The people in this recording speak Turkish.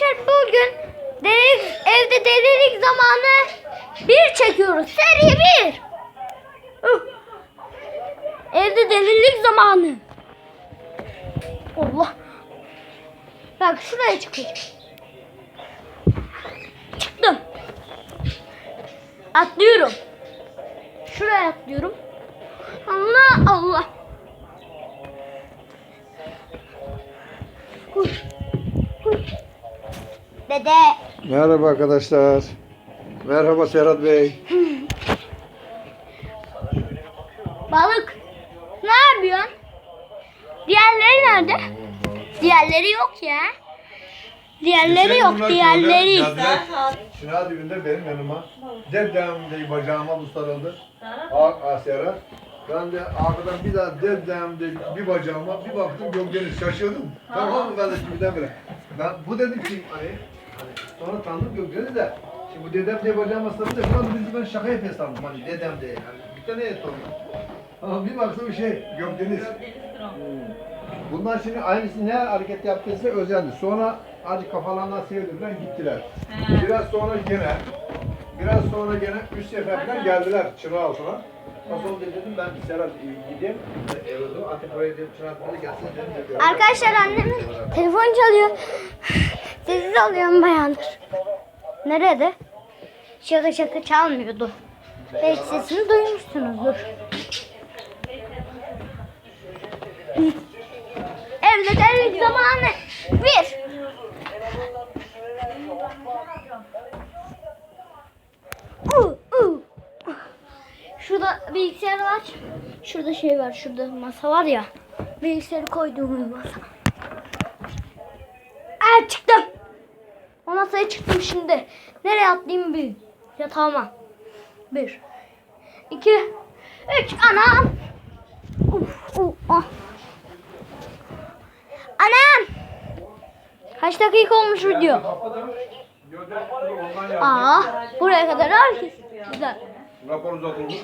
Arkadaşlar bugün delilik, evde delilik zamanı bir çekiyoruz. Seri bir. Üh. Evde delilik zamanı. Allah. Bak şuraya çıkacağım. Çıktım. Atlıyorum. Şuraya atlıyorum. Allah Allah. Kuş. Dede. Merhaba arkadaşlar. Merhaba Serhat Bey. Balık. Ne yapıyorsun? Diğerleri nerede? Diğerleri yok ya. Diğerleri yok. Diğerleri. Şuna dibinde benim yanıma. Dedem diye bacağıma bu sarıldı. A. Ben de arkadan bir daha dedem de bir bacağıma bir baktım Gökdeniz şaşırdım. Tamam mı ben de birden bire. Ben bu dedim ki hani, hani sonra tanıdım Gökdeniz de. Şimdi bu dedem diye bacağıma sarıldı. Bir anda bizi ben şaka yapıyor sandım hani dedem diye. Yani bir tane et oldu. Ama bir baktım şey Gökdeniz. Hmm. Bunlar şimdi aynısı ne hareket yaptıysa özendi. Sonra acı kafalarından sevdirdiler gittiler. Biraz sonra gene biraz sonra gene üç seferden geldiler çıra altına. Sonra dedim ben e, gideyim. Dedim altına gelsin dedim. Arkadaşlar annemin telefon çalıyor. Sessiz alıyorum bayandır. Nerede? Şaka şaka çalmıyordu. Belki sesini duymuşsunuzdur. Evde delilik zamanı. Bir. Uh. Şurada bilgisayar var. Şurada şey var. Şurada masa var ya. Bilgisayarı koyduğum masa. Aa çıktım. Masaya çıktım şimdi. Nereye atlayayım bir? Yatağıma. Bir. iki, Üç. Anam. Uf, uf, ah. Anam. Kaç dakika olmuş video? Aa, buraya kadar herkes güzel. Rapor uzatılmış.